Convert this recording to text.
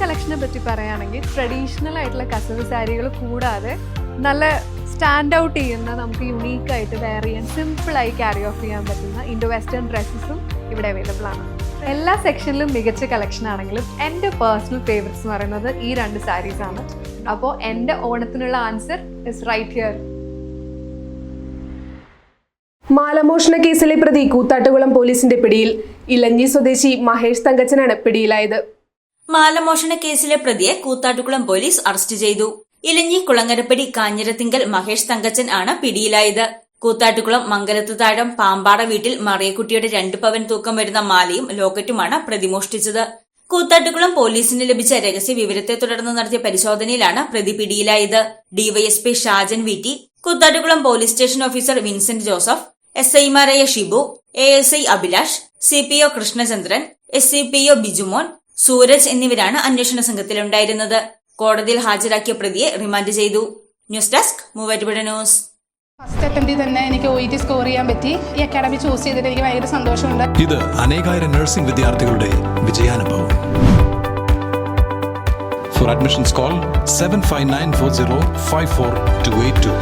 കളക്ഷനെ പറ്റി പറയുകയാണെങ്കിൽ ട്രഡീഷണൽ ആയിട്ടുള്ള കസവ് സാരികൾ കൂടാതെ നല്ല സ്റ്റാൻഡ് ഔട്ട് ചെയ്യുന്ന നമുക്ക് യുണീക്ക് ആയിട്ട് വെയർ ചെയ്യാൻ സിമ്പിളായി ക്യാരി ഓഫ് ചെയ്യാൻ പറ്റുന്ന ഇൻഡോ വെസ്റ്റേൺ ഡ്രസ്സസും ഇവിടെ അവൈലബിൾ ആണ്. എല്ലാ സെക്ഷനിലും മികച്ച കളക്ഷൻ ആണെങ്കിലും എന്റെ പേഴ്സണൽ ഫേവറേറ്റ്സ് എന്ന് പറയുന്നത് ഈ രണ്ട് സാരീസ് ആണ്. അപ്പോൾ എന്റെ ഓണത്തിനുള്ള ആൻസർ ഇസ് റൈറ്റ് ഹിയർ മാലമോഷണ കേസിലെ പ്രതി കൂത്താട്ടുകുളം പോലീസിന്റെ പിടിയിൽ ഇലഞ്ഞി സ്വദേശി മഹേഷ് തങ്കച്ചനാണ് പിടിയിലായത്. മാലമോഷണ കേസിലെ പ്രതിയെ കൂത്താട്ടുകുളം പോലീസ് അറസ്റ്റ് ചെയ്തു. ഇലഞ്ഞി കുളങ്ങരപ്പടി കാഞ്ഞിരത്തിങ്കൽ മഹേഷ് തങ്കച്ചൻ ആണ് പിടിയിലായത്. കൂത്താട്ടുകുളം മംഗലത്ത് താഴം പാമ്പാട വീട്ടിൽ മറിയക്കുട്ടിയുടെ രണ്ട് പവൻ തൂക്കം വരുന്ന മാലയും ലോക്കറ്റുമാണ് പ്രതിമോഷ്ടിച്ചത്. കൂത്താട്ടുകുളം പോലീസിന് ലഭിച്ച രഹസ്യ വിവരത്തെ തുടർന്ന് നടത്തിയ പരിശോധനയിലാണ് പ്രതി പിടിയിലായത്. DYSP Shajan V T Koothattukulam police station officer Vincent Joseph S ഐമാരായ Shibu A S I Abhilash C P O Krishnachandran S C P O Bijumon Suraj എന്നിവരാണ് അന്വേഷണ സംഘത്തിലുണ്ടായിരുന്നത്. കോടതിയിൽ ഹാജരാക്കിയ പ്രതിയെ റിമാൻഡ് ചെയ്തു. News desk Muvattupuzha news. First അറ്റംപ്റ്റിൽ തന്നെ എനിക്ക് ഒ ഇ ടി സ്കോർ ചെയ്യാൻ പറ്റി. ഈ അക്കാഡമി ചൂസ് ചെയ്തിട്ട് എനിക്ക് ഭയങ്കര സന്തോഷമുണ്ട്. ഇത് അനേകായിരം നഴ്സിംഗ് വിദ്യാർത്ഥികളുടെ വിജയാനുഭവം. For admissions call seven five nine four zero five four two eight two